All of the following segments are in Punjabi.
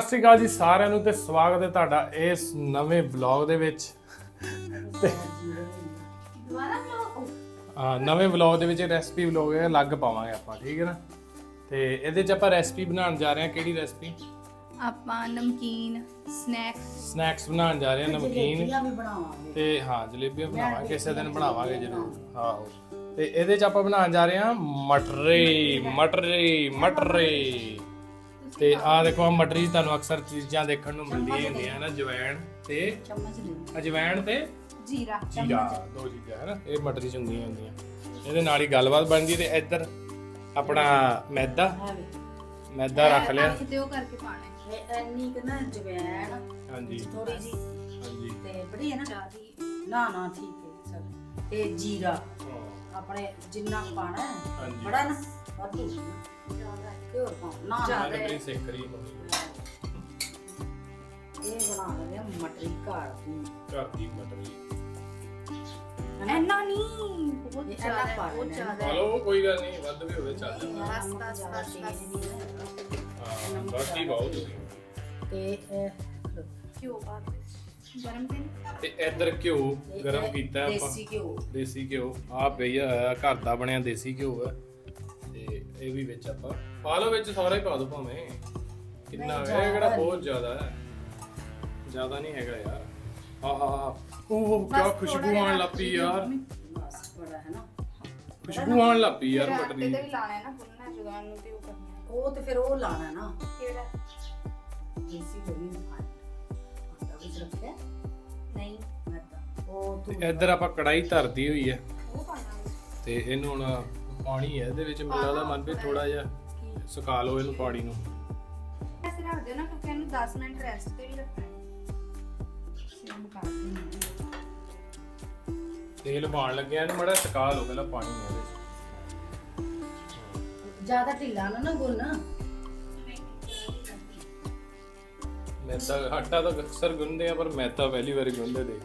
ਸਤਿ ਸ੍ਰੀ ਅਕਾਲ ਜੀ ਸਾਰਿਆਂ ਨੂੰ ਤੇ ਸਵਾਗਤ ਹੈ ਤੁਹਾਡਾ ਇਸ ਨਵੇਂ ਵਲੌਗ ਦੇ ਵਿੱਚ। ਤੇ ਦੁਬਾਰਾ ਬਲੌਗ ਹਾਂ, ਨਵੇਂ ਵਲੌਗ ਦੇ ਵਿੱਚ ਰੈਸਪੀ ਵਲੌਗ ਹੈ ਅਲੱਗ ਪਾਵਾਂਗੇ ਆਪਾਂ ਠੀਕ ਹੈ ਨਾ? ਤੇ ਇਹਦੇ 'ਚ ਆਪਾਂ ਰੈਸਪੀ ਬਣਾਉਣ ਜਾ ਰਹੇ ਹਾਂ ਕਿਹੜੀ ਰੈਸਪੀ ਆਪਾਂ ਨਮਕੀਨ ਸਨੈਕਸ ਸਨੈਕਸ ਬਣਾਉਣ ਜਾ ਰਹੇ ਹਾਂ ਨਮਕੀਨ। ਵੀ ਬਣਾਵਾਂਗੇ। ਤੇ ਹਾਂ ਜਲੇਬੀਆਂ ਬਣਾਵਾਂਗੇ ਕਿਸੇ ਦਿਨ ਬਣਾਵਾਂਗੇ ਜ਼ਰੂਰ। ਆਹੋ ਤੇ ਇਹਦੇ 'ਚ ਆਪਾਂ ਬਣਾਉਣ ਜਾ ਰਹੇ ਹਾਂ ਮਟਰੇ ਮਟਰੇ ਮਟਰੇ। ਤੇ ਆਹ ਦੇਖੋ ਆ ਮਟਰੀ ਤੁਹਾਨੂੰ ਅਕਸਰ ਚੀਜ਼ਾਂ ਦੇਖਣ ਨੂੰ ਮਿਲਦੀਆਂ ਹੀ ਹੁੰਦੀਆਂ ਹਨ ਜਵੈਣ ਤੇ ਚਮਚ ਲੈ ਅਜਵਾਇਣ ਤੇ ਜੀਰਾ ਜੀਰਾ ਦੋ ਚੀਜ਼ਾਂ ਹੈ ਨਾ ਇਹ ਮਟਰੀ ਚ ਹੁੰਦੀਆਂ ਹੁੰਦੀਆਂ। ਇਹਦੇ ਨਾਲ ਹੀ ਗੱਲਬਾਤ ਬਣਦੀ ਤੇ ਇੱਧਰ ਆਪਣਾ ਮੈਦਾ। ਹੈ ਮੈਦਾ ਰੱਖ ਲਿਆ। ਤੇ ਉਹ ਕਰਕੇ ਪਾਣਾ ਹੈ। ਇੰਨੀ ਕਿ ਨਾ ਜਵੈਣ ਹਾਂਜੀ। ਥੋੜੀ ਜੀ ਹਾਂਜੀ। ਤੇ ਬੜੀ ਹੈ ਨਾ ਨਾ ਨਾ ਠੀਕ ਹੈ ਸਭ ਤੇ ਜੀਰਾ ਹਾਂ, ਆਪਣੇ ਜਿੰਨਾ ਪਾਣਾ ਹੈ ਬੜਾ ਨਾ ਵਾਧੂ ਜ਼ਿਆਦਾ ਕਿ ਹੋਰ ਪਾਉਣਾ ਨਾ ਨਾ ਜ਼ਿਆਦਾ ਮੈਂ ਬੜੀ ਸਿੱਖ ਰਹੀ ਮੰਮੀ ਇਹ ਬਣਾ ਲੈਂਦੇ ਆ ਮਟਰੀ ਘਰ ਦੀ। ਘਰ ਦੀ ਮਟਰੀ। ਐਨਾ ਨਹੀਂ ਬਹੁਤ ਇਹ ਜ਼ਿਆਦਾ ਇੰਨਾ ਹੈ, ਪਾ ਬਹੁਤ ਲੈਣਾ। ਜ਼ਿਆਦਾ। ਹੈ। ਹਲੋ ਕੋਈ ਗੱਲ ਨਹੀਂ ਵੱਧ ਵੀ ਹੋਵੇ ਚੱਲ ਜਾਂਦਾ। ਬਸ, ਬਸ, ਬਸ, ਬਸ। ਹਾਂ। ਬਾਕੀ ਬਹੁਤ ਤੁਸੀਂ ਤੇ ਇਹ ਘਿਓ ਗਰਮ ਤੇ ਨਹੀਂ? ਤੇ ਇੱਧਰ ਘਿਓ ਗਰਮ ਕੀਤਾ ਆਪਾਂ। ਦੇਸੀ ਘਿਓ। ਦੇਸੀ ਘਿਓ। ਆ ਪਈਆ ਹੋਇਆ ਘਰ ਦਾ ਬਣਿਆ ਦੇਸੀ ਘਿਓ ਹੈ ਇਹ ਵੀ ਵਿੱਚ ਆਪਾਂ ਪਾ ਲਓ ਵਿੱਚ ਸਾਰਾ ਹੀ ਪਾ ਦਿਓ ਭਾਵੇਂ। ਕਿੰਨਾ ਨਹੀਂ, ਇਹ ਕਿਹੜਾ। ਬਹੁਤ ਜ਼ਿਆਦਾ ਹੈ। ਜ਼ਿਆਦਾ ਨਹੀਂ ਹੈਗਾ ਯਾਰ। ਆਹਾ ਉਹ ਕੀ ਬਸ ਖੁਸ਼ਬੂ ਆਉਣ ਲੱਪੀ ਯਾਰ। ਬਸ ਹੈ ਨਾ? ਖੁਸ਼ਬੂ ਆਉਣ ਲੱਪੀ ਯਾਰ ਮਟਰੀ ਤੇ ਵੀ ਲਾਣਾ ਹੈ ਨਾ ਗੁੰਨਣਾ ਜੁਗਾਨ ਨੂੰ ਤੇ ਉਹ ਕਰਨਾ ਉਹ ਤੇ ਫਿਰ ਉਹ ਲਾਣਾ ਨਾ। ਕਿਹੜਾ? ਦੇਸੀ ਘਿਓ ਨਹੀਂ ਆਟਾ ਵਿੱਚ ਰੱਖਿਆ ਨਹੀਂ। ਮੈਦਾ। ਉਹ ਤੂੰ ਤੇ ਇੱਧਰ ਆਪਾਂ ਕੜਾਈ ਧਰਦੀ ਹੋਈ ਹੈ। ਉਹ ਪਾਣਾ ਤੇ ਇਹਨੂੰ ਹੁਣ ਪਾਣੀ ਹੈ ਇਹਦੇ ਵਿੱਚ ਮੈਨੂੰ ਲੱਗਦਾ ਮਨ ਵੀ ਥੋੜਾ ਜਿਹਾ ਸੁਕਾ ਲਓ ਇਹਨੂੰ ਪਾਣੀ ਨੂੰ। ਐਸੇ ਰੱਖ ਦਿਓ ਨਾ ਕਿਉਂਕਿ ਇਹਨੂੰ 10 ਮਿੰਟ ਰੈਸਟ ਤੇ ਵੀ ਰੱਖਣਾ ਹੈ। ਸਿਮ ਕਰ ਦਿੰਦੀ। ਤੇਲ ਪਾਣ ਲੱਗਿਆ ਇਹਨੂੰ ਮੜਾ ਸੁਕਾ ਲਓ ਪਹਿਲਾਂ ਪਾਣੀ ਇਹਦੇ ਵਿੱਚ। ਜ਼ਿਆਦਾ ਢਿੱਲਾ ਨਾ ਨਾ ਗੁੰਨ। ਮੈਦਾ ਆਟਾ ਤਾਂ ਅਕਸਰ ਗੁੰਨਦੇ ਆ ਪਰ ਮੈਦਾ ਪਹਿਲੀ ਵਾਰੀ ਗੁੰਨਦੇ ਦੇਖ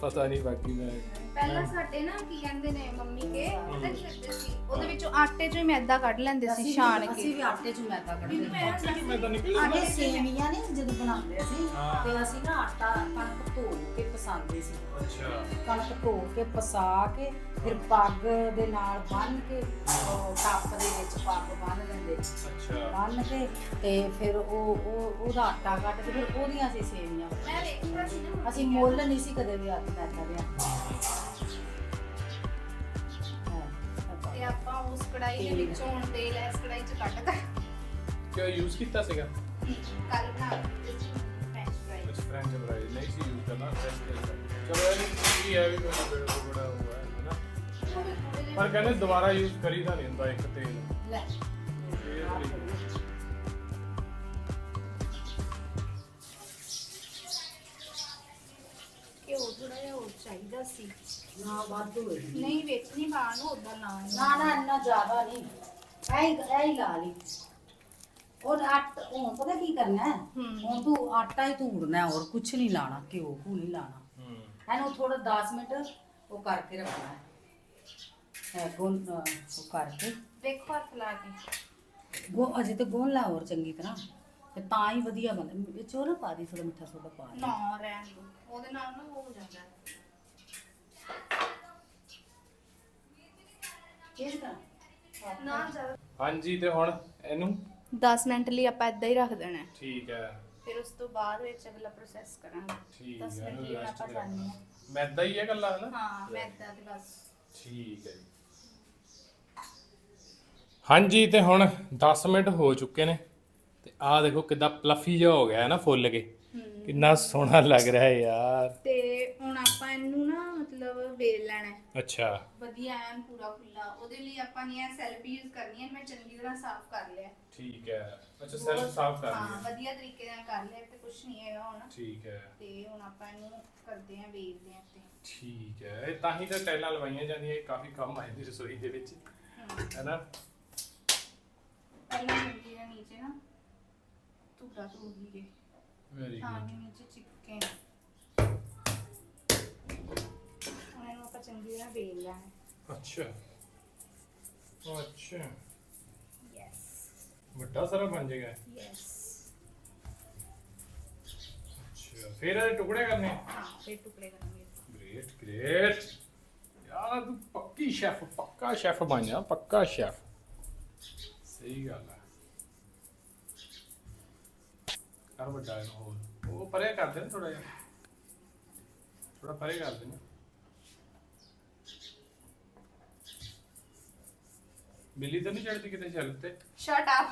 ਪਤਾ ਨਹੀਂ ਬਾਕੀ ਮੈਂ ਪਹਿਲਾਂ ਸਾਡੇ ਨਾ ਕੀ ਕਹਿੰਦੇ ਨੇ ਮੰਮੀ ਕੇ ਪਤਾ ਕੀ ਕਰਦੇ ਸੀ ਉਹਦੇ ਵਿੱਚੋਂ ਆਟੇ ਚੋਂ ਹੀ ਮੈਦਾ ਕੱਢ ਲੈਂਦੇ ਸੀ ਛਾਣ ਅਸੀਂ ਕੇ ਵੀ ਆਟੇ ਚ ਮੈਦਾ ਕੱਢਦੇ ਹਾਂ। ਮੈਦਾ ਨਿਕਲ ਆਟੇ ਸੇਵੀਆਂ ਨੇ ਜਦੋਂ ਬਣਾਉਂਦੇ ਸੀ ਹਾਂ। ਤੇ ਅਸੀਂ ਨਾ ਆਟਾ ਕਣਕ ਧੋ ਕੇ ਪਸਾਉਂਦੇ ਸੀ। ਅੱਛਾ। ਕਣਕ ਧੋ ਕੇ ਪਸਾ ਕੇ ਫਿਰ ਪੱਗ ਦੇ ਨਾਲ ਬੰਨ ਕੇ ਉਹ ਟੱਪ ਦੇ ਵਿੱਚ ਪੱਗ ਬੰਨ ਲੈਂਦੇ। ਅੱਛਾ। ਬੰਨ ਕੇ ਤੇ ਫਿਰ ਉਹ ਉਹ ਉਹਦਾ ਆਟਾ ਕੱਢ ਕੇ ਫਿਰ ਉਹਦੀਆਂ ਅਸੀਂ ਸੇਵੀਆਂ ਮੈਂ ਵੇਖਿਆ ਸੀ ਨਾ ਅਸੀਂ ਮੁੱਲ ਨਹੀਂ ਸੀ ਕਦੇ ਵੀ ਹੱਥ ਮੈਦਾ ਦੇ ਆਪਾਂ ਉਸ ਕੜਾਈ ਦੇ ਵਿੱਚੋਂ ਹੁਣ ਤੇਲ ਇਸ ਕੜਾਈ ਚ ਕੱਢ ਕੇ ਕਿਉਂ ਯੂਜ਼ ਕੀਤਾ ਸੀਗਾ? ਕੱਲ ਬਣਾ ਸੀ ਫ੍ਰੈਂਚ ਫਰਾਈ ਇਸ ਫ੍ਰੈਂਚ ਫਰਾਈ ਨਹੀਂ ਸੀ ਯੂਜ਼ ਕਰਨਾ ਫ੍ਰੈਂਚ ਫਰਾਈ ਚਲੋ ਇਹ ਕੀ ਹੈ ਵੀ ਕੋਈ ਬੜਾ ਬੜਾ ਹੋਇਆ ਹੈ ਨਾ? ਪਰ ਕਹਿੰਦੇ ਦੁਬਾਰਾ ਯੂਜ਼ ਕਰੀਦਾ ਨਹੀਂ ਹੁੰਦਾ ਇੱਕ ਤੇਲ। ਲੈ। ਇਹ ਵੀ- ਚਾਹੀਦਾ ਸੀ। ਨਾ ਵਾਧੂ ਹੋਈ ਨਹੀਂ ਵਿੱਚ ਨਹੀਂ ਪਾਣ ਨੂੰ ਉਦਾਂ ਨਾ ਨਾ ਨਾ ਇੰਨਾ ਜ਼ਿਆਦਾ ਨਹੀਂ। ਐ ਐ ਹੀ ਲਾ ਲਈ। ਉਹ ਆਟ ਹੁਣ ਪਤਾ ਕੀ ਕਰਨਾ? ਹੈ। ਹੂੰ। ਹੁਣ ਤੂੰ ਆਟਾ ਹੀ ਧੂੜਨਾ ਹੈ ਹੋਰ ਕੁਝ ਨਹੀਂ ਲਾਣਾ ਘਿਓ ਘੂ ਨਹੀਂ ਲਾਣਾ। ਹੂੰ। ਇਹਨੂੰ ਥੋੜਾ 10 ਮਿੰਟ ਉਹ ਕਰਕੇ ਰੱਖਣਾ ਹੈ। ਹੈ ਗੁੰਨ ਉਹ ਕਰਕੇ। ਦੇਖੋ ਹੱਥ ਲਾ ਕੇ। ਗੋ ਅਜੇ ਤੇ ਗੁੰਨ ਲਾ ਹੋਰ ਚੰਗੀ ਤਰ੍ਹਾਂ। ਤੇ ਤਾਂ ਹੀ ਵਧੀਆ ਬਣਦਾ ਨਾ ਪਾ ਦੀ ਥੋੜਾ ਮਿੱਠਾ ਸੋਡਾ ਪਾ ਦੇ। ਨਾ ਰਹਿਣ ਦੋ। ਉਹਦੇ ਨਾਲ ਨਾ ਉਹ ਹੋ ਜਾਂਦਾ ਹੈ। ਕਿਸ ਤਰ੍ਹਾਂ ਨਾ ਜ਼ਿਆਦਾ ਹਾਂਜੀ ਤੇ ਹੁਣ ਇਹਨੂੰ? 10 ਮਿੰਟ ਲਈ ਆਪਾਂ ਇਦਾਂ ਹੀ ਰੱਖ ਦੇਣਾ। ਹੈ। ਠੀਕ ਹੈ। ਫਿਰ ਉਸ ਤੋਂ ਬਾਅਦ ਵਿੱਚ ਅਗਲਾ ਪ੍ਰੋਸੈਸ ਕਰਾਂਗੇ। ਠੀਕ 10 ਹੈ ਮਿੰਟ ਇਹਨੂੰ ਲਈ ਰੈਸਟ ਆਪਾਂ ਕਰਨੀ ਹੈ। ਮੈਦਾ ਹੀ ਹੈ ਗੱਲਾਂ ਹੈ ਨਾ? ਹਾਂ ਮੈਦਾ ਤੇ ਬਸ। ਠੀਕ ਹੈ ਜੀ। ਹਾਂਜੀ ਤੇ ਹੁਣ 10 ਮਿੰਟ ਹੋ ਚੁੱਕੇ ਨੇ। ਤੇ ਆਹ ਦੇਖੋ ਕਿੱਦਾਂ ਪਲਫੀ ਜਿਹਾ ਹੋ ਗਿਆ ਹੈ ਨਾ ਫੁੱਲ ਕੇ। ਕਿੰਨਾ ਸੋਹਣਾ ਲੱਗ ਰਿਹਾ ਹੈ ਯਾਰ। ਤੇ ਹੁਣ ਆਪਾਂ ਇਹਨੂੰ ਨਾ ਮਤਲਬ ਵੇਲ ਲੈਣਾ ਹੈ। ਅੱਛਾ। ਵਧੀਆ ਐਨ ਪੂਰਾ ਖੁੱਲਾ ਉਹਦੇ ਲਈ ਆਪਾਂ ਨੇ ਇਹ ਸੈਲਫ ਯੂਜ਼ ਕਰਨੀ ਹੈ। ਮੈਂ ਚੰਗੀ ਤਰ੍ਹਾਂ ਸਾਫ਼ ਕਰ ਲਿਆ ਠੀਕ ਹੈ। ਅੱਛਾ ਸੈਲਫ ਸਾਫ਼ ਕਰ ਹਾਂ ਵਧੀਆ ਤਰੀਕੇ ਨਾਲ ਕਰ ਲਿਆ ਤੇ ਕੁਝ ਨਹੀਂ ਹੈਗਾ ਹੁਣ। ਠੀਕ ਹੈ। ਤੇ ਹੁਣ ਆਪਾਂ ਇਹਨੂੰ ਕਰਦੇ ਆਂ ਵੇਲਦੇ ਆਂ ਤੇ ਠੀਕ ਹੈ। ਇਹ ਤਾਂ ਹੀ ਤਾਂ ਟੈਲਾਂ ਲਵਾਈਆਂ ਜਾਂਦੀਆਂ ਇਹ ਕਾਫੀ ਕੰਮ ਆ ਜਾਂਦੀ ਰਸੋਈ ਦੇ ਵਿੱਚ। ਹੈ। ਨਾ ਪਹਿਲਾਂ ਚੰਗੀ ਤਰ੍ਹਾਂ ਨੀਚੇ ਨਾ ਧੂੜਾ ਧੂ ਲਈਏ ਅੱਛਾ। ਵੱਡਾ ਸਾਰਾ ਬਣ ਜਾਏਗਾ ਅੱਛਾ ਫਿਰ ਇਹਦੇ ਟੁਕੜੇ ਕਰਨੇ? ਹਾਂ ਫਿਰ ਟੁਕੜੇ ਕਰਾਂਗੇ ਗ੍ਰੇਟ ਗ੍ਰੇਟ ਯਾਰ ਤੂੰ ਪੱਕੀ ਸ਼ੈਫ ਪੱਕਾ ਸ਼ੈਫ ਬਣ ਜਾ ਪੱਕਾ ਸ਼ੈਫ। ਸਹੀ ਗੱਲ ਹੈ ਕਰ ਵੱਡਾ ਇਹਨੂੰ ਹੋਰ ਉਹ ਪਰੇ ਕਰ ਦੇ ਥੋੜਾ ਜਿਹਾ। ਥੋੜਾ ਪਰੇ ਕਰ ਦੇ ਨਾ ਬਿੱਲੀ ਤਾਂ ਨਹੀਂ ਚੜਦੀ ਕਿਤੇ ਛੱਲ ਤੇ ਸ਼ਟ ਅਪ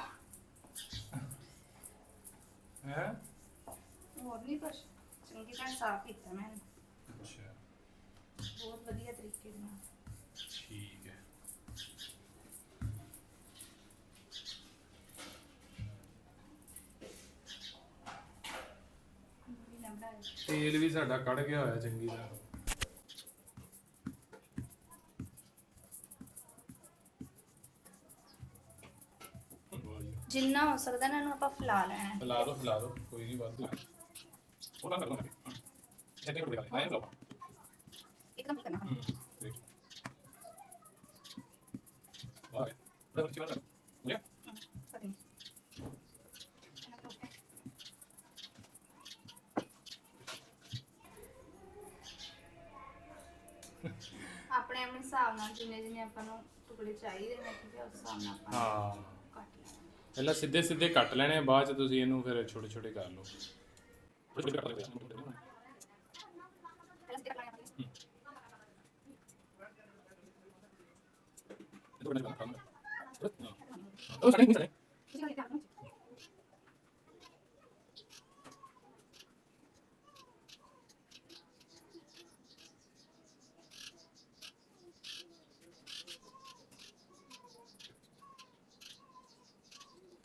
ਹੈ? ਹੋਰ ਨਹੀਂ ਕੁਛ? ਚੰਗੀ ਤਰ੍ਹਾਂ ਸਾਫ਼ ਕੀਤਾ ਮੈਂ। ਅੱਛਾ। ਬਹੁਤ ਵਧੀਆ ਤਰੀਕੇ ਨਾਲ। ਤੇਲ ਵੀ ਸਾਡਾ ਕੱਢ ਗਿਆ ਹੋਇਆ ਚੰਗੀ ਤਰ੍ਹਾਂ। ਜਿੰਨਾ ਹੋ ਸਕਦਾ ਇਹਨਾਂ ਨੂੰ ਆਪਾਂ ਫੈਲਾ ਲੈਣਾ ਹੈ। ਫੈਲਾ ਦੋ ਫੈਲਾ ਦੋ ਕੋਈ ਨਹੀਂ ਵਾਧੂ ਉਹਦਾ ਕਰ। ਦੋ ਨਾ ਚੱਟੇ ਕੋਲ ਦੇਖ ਲੈ ਆਇਆ ਲਓ। ਇੱਕਦਮ ਕਰਨਾ। ਹੂੰ। ਵਾਹ ਬੜਾ ਅੱਛੀ ਬਾਤ ਹੈ ਲਿਆ ਪਤਾ ਨਹੀਂ ਆਪਣੇ ਆਪਣੇ ਹਿਸਾਬ ਨਾਲ ਜਿੰਨੇ ਜਿੰਨੇ ਆਪਾਂ ਨੂੰ ਟੁਕੜੇ ਚਾਹੀਦੇ ਨੇ ਠੀਕ ਹੈ ਉਸ ਹਿਸਾਬ ਨਾਲ ਆਪਾਂ ਹਾਂ। ਕੱਟ ਲੈਣਾ ਪਹਿਲਾਂ ਸਿੱਧੇ ਸਿੱਧੇ ਕੱਟ ਲੈਣੇ ਆ, ਬਾਅਦ ਚ ਤੁਸੀਂ ਇਹਨੂੰ ਫਿਰ ਛੋਟੇ ਛੋਟੇ ਕਰ ਲਓ। ਉਹ ਸਾਡੇ ਨਹੀਂ ਸਾਡੇ ਤੁਸੀਂ ਕੱਟ ਲਾਂਗੇ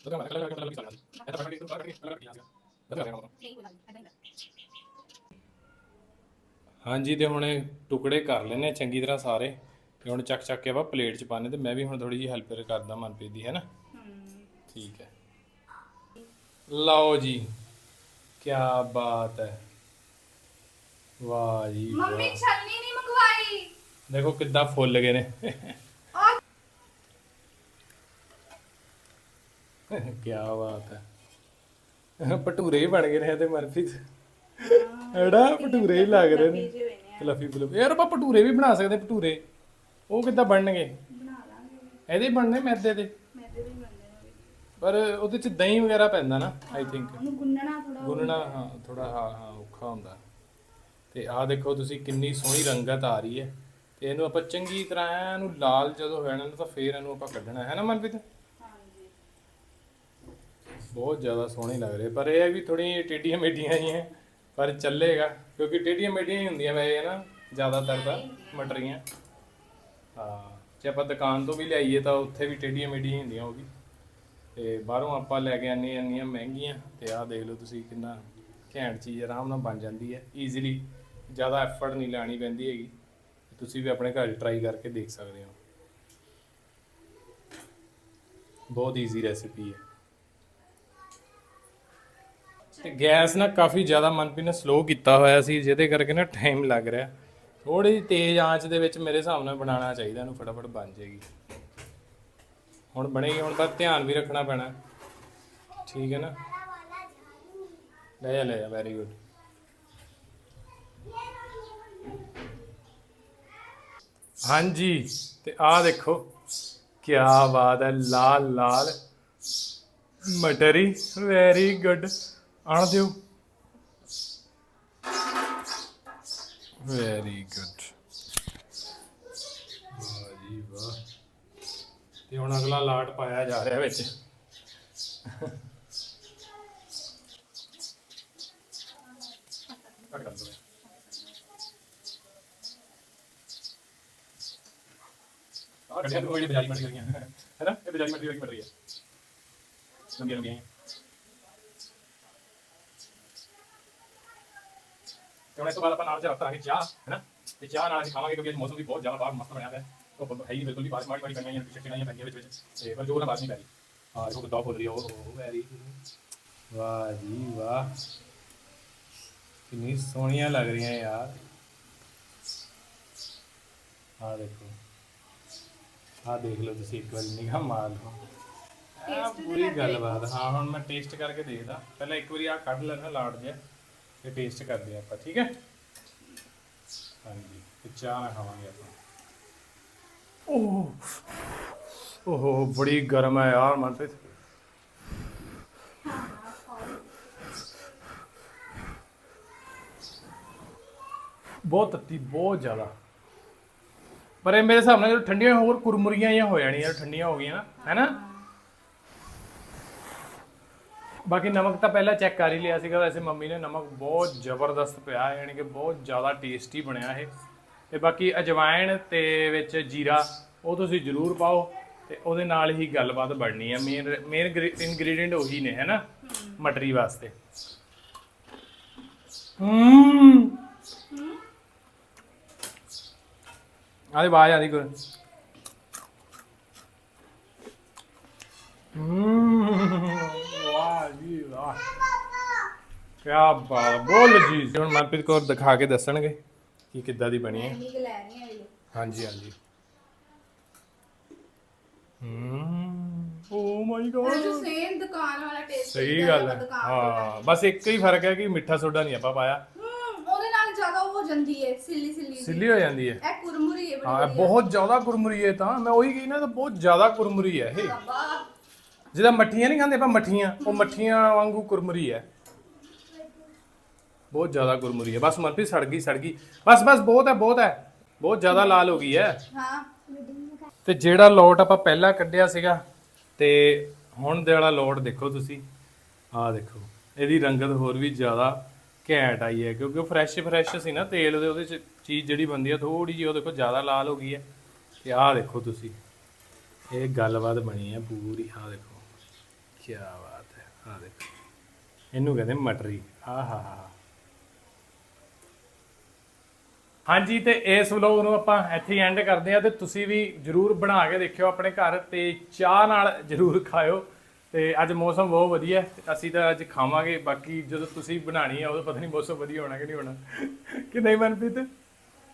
ਲਗਾ ਮੈਂ ਲਗਾ ਲਗਾ ਲਗਾ ਲਗਾ ਇਹ ਤਾਂ ਬੜੀ ਤੋਂ ਬਾਹਰ ਕੱਢ ਕੇ ਲਗਾ ਲਗਾ ਨਹੀਂ ਬੋਲਾਂ ਐਦਾਂ ਹੀ ਹਾਂਜੀ ਤੇ ਹੁਣ ਇਹ ਟੁਕੜੇ ਕਰ ਲੈਨੇ ਚੰਗੀ ਤਰ੍ਹਾਂ ਸਾਰੇ। ਤੇ ਹੁਣ ਚੱਕ ਚੱਕ ਕੇ ਆਪਾਂ ਪਲੇਟ 'ਚ ਪਾਣੇ ਤੇ ਮੈਂ ਵੀ ਹੁਣ ਥੋੜੀ ਜਿਹੀ ਹੈਲਪ ਕਰਦਾ ਮਨਪ੍ਰੀਤ ਦੀ ਹੈ। ਨਾ ਠੀਕ ਹੈ। ਲਓ ਜੀ ਕੀ ਬਾਤ ਹੈ। ਵਾਹ ਜੀ ਮੰਮੀ ਵਾਹ ਛਲਨੀ ਨਹੀਂ ਮੰਗਵਾਈ। ਦੇਖੋ ਕਿੱਦਾਂ ਫੁੱਲ ਗਏ ਨੇ। ਕੀ ਬਾਤ ਹੈ। ਭਟੂਰੇ ਹੀ ਬਣ ਗਏ ਨੇ ਤੇ ਮਨਪ੍ਰੀਤ। ਐਡਾ ਭਟੂਰੇ ਹੀ ਲੱਗ ਰਹੇ ਨੇ। Fluffy fluffy. ਯਾਰ ਆਪਾਂ ਭਟੂਰੇ ਵੀ ਬਣਾ ਸਕਦੇ ਭਟੂਰੇ। ਉਹ ਕਿੱਦਾਂ ਬਣਨਗੇ? ਬਣਾ ਲਾਂਗੇ। ਇਹਦੇ ਬਣਨੇ ਮੈਦੇ ਦੇ? ਪਰ ਉਹਦੇ ਚ ਦਹੀਂ ਵਗੈਰਾ ਪੈਂਦਾ ਨਾ ਆਈ ਥਿੰਕ ਉਹਨੂੰ ਗੁੰਨਣਾ ਥੋੜਾ ਗੁੰਨਣਾ ਹਾਂ ਥੋੜਾ ਹਾਂ ਹਾਂ ਔਖਾ ਹੁੰਦਾ। ਤੇ ਆਹ ਦੇਖੋ ਤੁਸੀਂ ਕਿੰਨੀ ਸੋਹਣੀ ਰੰਗਤ ਆ ਰਹੀ ਹੈ। ਤੇ ਇਹਨੂੰ ਆਪਾਂ ਚੰਗੀ ਤਰ੍ਹਾਂ ਇਹਨੂੰ ਲਾਲ ਜਦੋਂ ਹੋ ਜਾਣਾ ਤਾਂ ਫੇਰ ਇਹਨੂੰ ਆਪਾਂ ਕੱਢਣਾ ਹੈ ਨਾ ਮਨਪ੍ਰੀਤ? ਬਹੁਤ ਜ਼ਿਆਦਾ ਸੋਹਣੇ ਲੱਗ ਰਹੇ। ਪਰ ਇਹ ਹੈ ਵੀ ਥੋੜੀ ਟੇਡੀਆਂ ਮੇਡੀਆਂ ਹੀ ਹੈ, ਪਰ ਚੱਲੇਗਾ, ਕਿਉਂਕਿ ਟੇਡੀਆਂ ਮੇਡੀਆਂ ਹੀ ਹੁੰਦੀਆਂ ਵੈਸੇ ਨਾ, ਜ਼ਿਆਦਾਤਰ ਤਾਂ ਮਟਰੀਆਂ। ਹਾਂ, ਜੇ ਆਪਾਂ ਦੁਕਾਨ ਤੋਂ ਵੀ ਲਿਆਈਏ ਤਾਂ ਉੱਥੇ ਵੀ ਟੇਡੀਆਂ ਮੇਡੀਆਂ ਹੀ ਹੁੰਦੀਆਂ ਉਹ ਵੀ। ਤੇ ਬਾਹਰੋਂ ਆਪਾਂ ਲੈ ਕੇ ਆਨੇ ਇੰਨੀਆਂ ਮਹਿੰਗੀਆਂ, ਤੇ ਆਹ ਦੇਖ ਲਓ ਤੁਸੀਂ ਕਿੰਨਾ ਘੈਂਟ ਚੀਜ਼ ਆਰਾਮ ਨਾਲ ਬਣ ਜਾਂਦੀ ਹੈ। ਈਜ਼ੀਲੀ ਜ਼ਿਆਦਾ ਐਫਰਟ ਨਹੀਂ ਲਾਣੀ ਪੈਂਦੀ ਹੈਗੀ। ਤੁਸੀਂ ਵੀ ਆਪਣੇ ਘਰ ਟਰਾਈ ਕਰਕੇ ਦੇਖ ਸਕਦੇ ਹੋ। ਬਹੁਤ ਈਜ਼ੀ ਰੈਸਿਪੀ ਹੈ। ਤੇ ਗੈਸ ਨਾ ਕਾਫੀ ਜ਼ਿਆਦਾ ਮਨਪੀ ਨੇ ਸਲੋ ਕੀਤਾ ਹੋਇਆ ਸੀ, ਜਿਹਦੇ ਕਰਕੇ ਨਾ ਟਾਈਮ ਲੱਗ ਰਿਹਾ। ਥੋੜੀ ਜਿਹੀ ਤੇਜ਼ ਆਂਚ ਦੇ ਵਿੱਚ ਮੇਰੇ ਹਿਸਾਬ ਨਾਲ ਬਣਾਉਣਾ ਚਾਹੀਦਾ, ਇਹਨੂੰ ਫਟਾਫਟ ਬਣ ਜਾਏਗੀ। ਹੁਣ ਬਣੇਗੀ, ਹੁਣ ਤਾਂ ਧਿਆਨ ਵੀ ਰੱਖਣਾ ਪੈਣਾ। ਠੀਕ ਹੈ ਨਾ? ਲੈ ਜਾ, ਲੈ ਵੈਰੀ ਗੁੱਡ ਹਾਂਜੀ, ਤੇ ਆਹ ਦੇਖੋ ਕੀ ਬਾਤ ਹੈ ਲਾਲ ਲਾਲ ਮਟਰੀ ਵੈਰੀ ਗੁੱਡ ਆਣ ਦਿਓ। ਵੈਰੀ ਗੁੱਡ ਵਾਹ ਜੀ ਵਾਹ। ਤੇ ਹੁਣ ਅਗਲਾ ਲਾਟ ਪਾਇਆ ਜਾ ਰਿਹਾ ਵਿੱਚ। ਕੱਟ ਕਰ ਦਿਓ। ਆਹ ਗੱਡੀਆਂ ਤੋਂ ਕੋਈ ਬਜਾਰੀ ਮਟ ਗਈਆਂ ਹੈ ਨਾ? ਇਹ ਬਜਾਰੀ ਮਟ ਗਈ ਮਟ ਰਹੀ ਹੈ। ਲੰਬੀਆਂ ਲੰਬੀਆਂ ਤੇ ਹੁਣ ਇਸ ਤੋਂ ਬਾਅਦ ਆਪਾਂ ਨਾਲ ਚ ਰੱਖਾਂਗੇ ਚਾਹ ਹੈ ਨਾ? ਤੇ ਚਾਹ ਨਾਲ ਅਸੀਂ ਖਾਵਾਂਗੇ ਕਿਉਂਕਿ ਅੱਜ ਮੌਸਮ ਵੀ ਬਹੁਤ ਜ਼ਿਆਦਾ ਬਾਹਰ ਮਸਤ ਬਣਿਆ ਹੋਇਆ ਹੈ ਉਹ ਹੈ ਹੀ ਬਿਲਕੁਲ ਵੀ ਬਾਰਿਸ਼ ਮਾੜੀ ਮਾੜੀ ਪਈਆਂ ਜਾਂ ਪਿੱਛੇ ਚਿੜਾਈਆਂ ਪੈਂਦੀਆਂ ਵਿੱਚ ਵਿੱਚ। ਤੇ ਪਰ ਜੋਰ ਨਾਲ ਬਾਰਿਸ਼ ਨਹੀਂ ਪੈ ਰਹੀ। ਹਾਂ ਦੇਖੋ ਕਿੱਦਾਂ ਫੁੱਲ ਰਹੀ ਹੈ ਉਹ ਵੈਰੀ ਵਾਹ ਜੀ ਵਾਹ। ਕਿੰਨੀ ਸੋਹਣੀਆਂ ਲੱਗ ਰਹੀਆਂ ਯਾਰ। ਆਹ ਦੇਖੋ। ਆਹ ਦੇਖ ਲਓ ਤੁਸੀਂ ਇੱਕ ਵਾਰੀ ਨਿਗਾਹ ਮਾਰ ਲਓ। ਪੂਰੀ ਗੱਲਬਾਤ। ਹਾਂ ਹੁਣ ਮੈਂ ਟੇਸਟ ਕਰਕੇ ਦੇਖਦਾ। ਪਹਿਲਾਂ ਇੱਕ ਵਾਰੀ ਆ ਕੱਢ ਲੈਣਾ ਲਾੜ ਜਿਹਾ। ਤੇ ਟੇਸਟ ਕਰਦੇ ਹਾਂ ਆਪਾਂ, ਠੀਕ ਹੈ? ਹਾਂਜੀ, ਤੇ ਚਾਹ ਨਾਲ ਖਾਵਾਂਗੇ ਆਪਾਂ। ਓਹ, ਓਹੋ, ਬੜੀ ਗਰਮ ਹੈ ਯਾਰ ਮਨਪ੍ਰੀਤ ਬਹੁਤ ਤੱਤੀ, ਬਹੁਤ ਜ਼ਿਆਦਾ। ਪਰ ਇਹ ਮੇਰੇ ਹਿਸਾਬ ਨਾਲ ਜਦੋਂ ਠੰਡੀਆਂ ਹੋਰ ਕੁਰਮੁਰੀਆਂ ਜਾਂ ਹੋ ਜਾਣੀਆਂ ਠੰਡੀਆਂ ਹੋ ਗਈਆਂ ਨਾ ਹੈਨਾ ਬਾਕੀ ਨਮਕ ਤਾਂ ਪਹਿਲਾਂ ਚੈੱਕ ਕਰ ਹੀ ਲਿਆ ਸੀਗਾ, ਵੈਸੇ ਮੰਮੀ ਨੇ ਨਮਕ ਬਹੁਤ ਜ਼ਬਰਦਸਤ ਪਿਆ, ਯਾਨੀ ਕਿ ਬਹੁਤ ਜ਼ਿਆਦਾ ਟੇਸਟੀ ਬਣਿਆ ਇਹ। ਤੇ ਬਾਕੀ ਅਜਵਾਇਣ ਤੇ ਵਿੱਚ ਜੀਰਾ, ਉਹ ਤੁਸੀਂ ਜ਼ਰੂਰ ਪਾਓ, ਤੇ ਉਹਦੇ ਨਾਲ ਹੀ ਗੱਲਬਾਤ ਬਣਨੀ ਹੈ ਮੇਨ ਮੇਨ ਇਨਗਰੀਡੀਅੰਟ ਉਹੀ ਨੇ, ਹੈਨਾ? ਮਟਰੀ ਵਾਸਤੇ। ਹੂੰ। ਆਦੀ ਬਾਜ ਆਦੀ ਕੋਈ ਹੂੰ ਵਾਹ ਜੀ ਵਾਹ ਕੀ ਬਾਤ ਬੋਲ ਜੀ ਹੁਣ ਮਨਪ੍ਰੀਤ ਕੌਰ ਦਿਖਾ ਕੇ ਦੱਸਣਗੇ ਕਿ ਕਿੱਦਾਂ ਦੀ ਬਣੀ ਹੈ। ਇੰਨੀ ਕੁ ਲੈ ਰਹੀ ਹਾਂ ਇਹ। ਹਾਂਜੀ ਹਾਂਜੀ। ਹੂੰ ਓ ਮਾਈ ਗॉड ਜੋ ਸੇਮ ਦੁਕਾਨ ਵਾਲਾ ਟੇਸਟ ਸਹੀ ਗੱਲ ਹੈ। ਹਾਂ ਬਸ ਇੱਕ ਹੀ ਫ਼ਰਕ ਹੈ ਕਿ ਮਿੱਠਾ ਸੋਡਾ ਨਹੀਂ ਆਪਾਂ ਪਾਇਆ। ਉਹਦੇ ਨਾਲ ਜ਼ਿਆਦਾ ਉਹ ਹੋ ਜਾਂਦੀ ਹੈ ਸਿੱਲੀ ਸਿੱਲੀ ਜਿਹੀ। ਸਿੱਲੀ ਹੋ ਜਾਂਦੀ ਹੈ। ਇਹ ਕੁਰਮੁਰੀ ਹੈ ਹਾਂ ਇਹ ਬਹੁਤ ਜ਼ਿਆਦਾ ਕੁਰਮੁਰੀ ਹੈ ਤਾਂ। ਮੈਂ ਉਹੀ ਕਹੀ ਨਾ ਤਾਂ ਬਹੁਤ ਜ਼ਿਆਦਾ ਕੁਰਮੁਰੀ ਹੈ ਇਹ। ਬਾਬਾ ਜਿਹਦਾ ਮੱਠੀਆਂ ਨਹੀਂ ਖਾਂਦੇ ਆਪਾਂ ਮੱਠੀਆਂ। ਉਹ ਮੱਠੀਆਂ ਵਾਂਗੂ ਕੁਰਮੁਰੀ ਹੈ। ਬਹੁਤ ਜ਼ਿਆਦਾ ਕੁਰਮੁਰੀ ਹੈ। ਬਸ ਮਨਪ੍ਰੀਤ ਸੜ ਗਈ ਸੜ ਗਈ। ਬਸ ਬਸ ਬਹੁਤ ਹੈ ਬਹੁਤ ਹੈ। ਬਹੁਤ ਜ਼ਿਆਦਾ ਲਾਲ ਹੋ ਗਈ ਹੈ। ਹਾਂ। ਤੇ ਜਿਹੜਾ ਲੋਟ ਆਪਾਂ ਪਹਿਲਾਂ ਕੱਢਿਆ ਸੀਗਾ ਤੇ ਹੁਣ ਦੇ ਵਾਲਾ ਲੋਟ ਦੇਖੋ ਤੁਸੀਂ। ਆਹ ਦੇਖੋ ਇਹਦੀ ਰੰਗਤ ਹੋਰ ਵੀ ਜ਼ਿਆਦਾ ਘੈਂਟ ਆਈ ਹੈ ਕਿਉਂਕਿ ਉਹ ਫਰੈਸ਼ ਫਰੈਸ਼ ਸੀ ਨਾ ਤੇਲ ਉਹਦੇ ਉਹਦੇ ਚ ਚੀਜ਼ ਜਿਹੜੀ ਬੰਦੀ ਆ ਥੋੜੀ ਜਿਹੀ ਉਹ ਦੇਖੋ ਜ਼ਿਆਦਾ ਲਾਲ ਹੋ ਗਈ ਹੈ। ਤੇ ਆਹ ਦੇਖੋ ਤੁਸੀਂ ਇਹ ਗੱਲਬਾਤ ਬਣੀ ਹੈ ਪੂਰੀ। ਆਹ ਦੇਖੋ ਕੀ ਬਾਤ ਹੈ। ਆਹ ਦੇਖੋ ਇਹਨੂੰ ਕਹਿੰਦੇ ਮਟਰੀ। ਆਹ ਹਾ ਹਾ ਹਾਂਜੀ ਤੇ ਇਸ ਵਲੋਗ ਨੂੰ ਆਪਾਂ ਇੱਥੇ ਐਂਡ ਕਰਦੇ ਆ ਤੇ ਤੁਸੀਂ ਵੀ ਜਰੂਰ ਬਣਾ ਕੇ ਦੇਖਿਓ ਆਪਣੇ ਘਰ ਤੇ ਚਾਹ ਨਾਲ ਜਰੂਰ ਖਾਇਓ। ਤੇ ਅੱਜ ਮੌਸਮ ਬਹੁਤ ਵਧੀਆ ਅਸੀਂ ਤਾਂ ਅੱਜ ਖਾਵਾਂਗੇ ਬਾਕੀ ਜਦੋਂ ਤੁਸੀਂ ਬਣਾਣੀ ਆ ਉਦੋਂ ਪਤਾ ਨਹੀਂ ਮੌਸਮ ਵਧੀਆ ਹੋਣਾ ਕਿ ਨਹੀਂ ਹੋਣਾ। ਕਿ ਨਹੀਂ ਮਨਪ੍ਰੀਤ?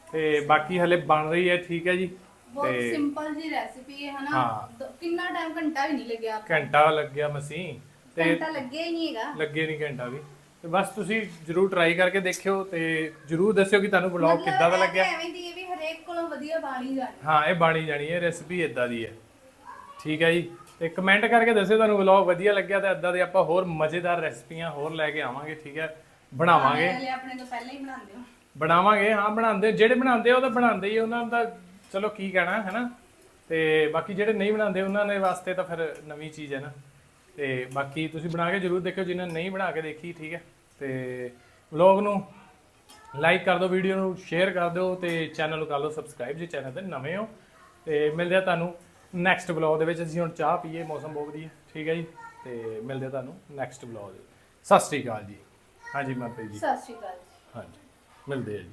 ਤੇ ਬਾਕੀ ਹਲੇ ਬਣ ਰਹੀ ਹੈ ਠੀਕ ਹੈ ਜੀ। ਬਹੁਤ ਸਿੰਪਲ ਜੀ ਰੈਸਿਪੀ ਹੈ ਹਨਾ? ਕਿੰਨਾ ਟਾਈਮ ਘੰਟਾ ਵੀ ਨਹੀਂ ਲੱਗਿਆ ਘੰਟਾ ਲੱਗਿਆ ਮਸੀਂ ਤੇ ਘੰਟਾ ਲੱਗਿਆ ਹੀ ਨਹੀਂ ਹੈਗਾ। ਲੱਗੇ ਨਹੀਂ ਘੰਟਾ ਵੀ। ਤੇ ਬਸ ਤੁਸੀਂ ਜਰੂਰ ਟਰਾਈ ਕਰਕੇ ਦੇਖਿਓ ਤੇ ਜਰੂਰ ਦੱਸਿਓ ਕਿ ਤੁਹਾਨੂੰ ਮਤਲਬ ਕਿੱਦਾਂ ਦਾ ਇਹ ਤਾਂ ਲੱਗਿਆ। ਐਵੇਂ ਦੀ ਹੈ ਵੀ ਹਰੇਕ ਕੋਲੋਂ ਵਧੀਆ ਬਾਣੀ ਜਾਣੀ। ਹਾਂ ਇਹ ਬਾਣੀ ਜਾਣੀ ਹੈ ਰੈਸਪੀ ਇਦਾਂ ਦੀ ਹੈ। ਠੀਕ ਹੈ ਜੀ। ਤੇ ਕਮੈਂਟ ਕਰਕੇ ਦੱਸਿਓ ਤੁਹਾਨੂੰ ਵਲੌਗ ਵਧੀਆ ਲੱਗਿਆ ਤੇ ਇਦਾਂ ਦੇ ਆਪਾਂ ਹੋਰ ਮਜ਼ੇਦਾਰ ਰੈਸਪੀਆਂ ਹੋਰ ਲੈ ਕੇ ਆਵਾਂਗੇ ਠੀਕ ਹੈ। ਬਣਾਵਾਂਗੇ। ਹਲੇ ਆਪਣੇ ਤੋਂ ਪਹਿਲਾਂ ਹੀ ਬਣਾਉਂਦੇ ਹੋ। ਬਣਾਵਾਂਗੇ ਹਾਂ ਬਣਾਉਂਦੇ ਜਿਹੜੇ ਬਣਾਉਂਦੇ ਆ ਉਹ ਤਾਂ ਬਣਾਉਂਦੇ ਹੀ ਆ, ਉਹਨਾਂ ਦਾ ਚਲੋ ਕੀ ਕਹਿਣਾ ਹੈ ਨਾ? ਤੇ ਬਾਕੀ ਜਿਹੜੇ ਨਹੀਂ ਬਣਾਉਂਦੇ ਉਹਨਾਂ ਦੇ ਵਾਸਤੇ ਤਾਂ ਫਿਰ ਨਵੀਂ ਚੀਜ਼ ਹੈ ਨਾ। ਤੇ ਬਾਕੀ ਤੁਸੀਂ ਬਣਾ ਕੇ ਜਰੂਰ ਦੇਖਿਓ ਜਿਨ੍ਹਾਂ ਨੇ ਨਹੀਂ ਬਣਾ ਕੇ ਦੇਖੀ ਠੀਕ ਹੈ। ਤੇ ਵਲੌਗ ਨੂੰ ਲਾਈਕ ਕਰ ਦਿਓ ਵੀਡੀਓ ਨੂੰ ਸ਼ੇਅਰ ਕਰ ਦਿਓ ਤੇ ਚੈਨਲ ਨੂੰ ਕਰ ਲਓ ਸਬਸਕ੍ਰਾਈਬ ਜੇ ਚੈਨਲ ਤੇ ਨਵੇਂ ਹੋ। ਤੇ ਮਿਲਦੇ ਆ ਤੁਹਾਨੂੰ ਨੈਕਸਟ ਵਲੌਗ ਦੇ ਵਿੱਚ। ਅਸੀਂ ਹੁਣ ਚਾਹ ਪੀਏ ਮੌਸਮ ਬਹੁਤ ਵਧੀਆ ਠੀਕ ਹੈ ਜੀ। ਤੇ ਮਿਲਦੇ ਆ ਤੁਹਾਨੂੰ ਨੈਕਸਟ ਵਲੌਗ ਦੇ ਸਤਿ ਸ੍ਰੀ ਅਕਾਲ ਜੀ। ਹਾਂਜੀ ਮਨਪ੍ਰੀਤ ਜੀ। ਸਤਿ ਸ਼੍ਰੀ ਅਕਾਲ ਹਾਂਜੀ ਮਿਲਦੇ ਆ ਜੀ।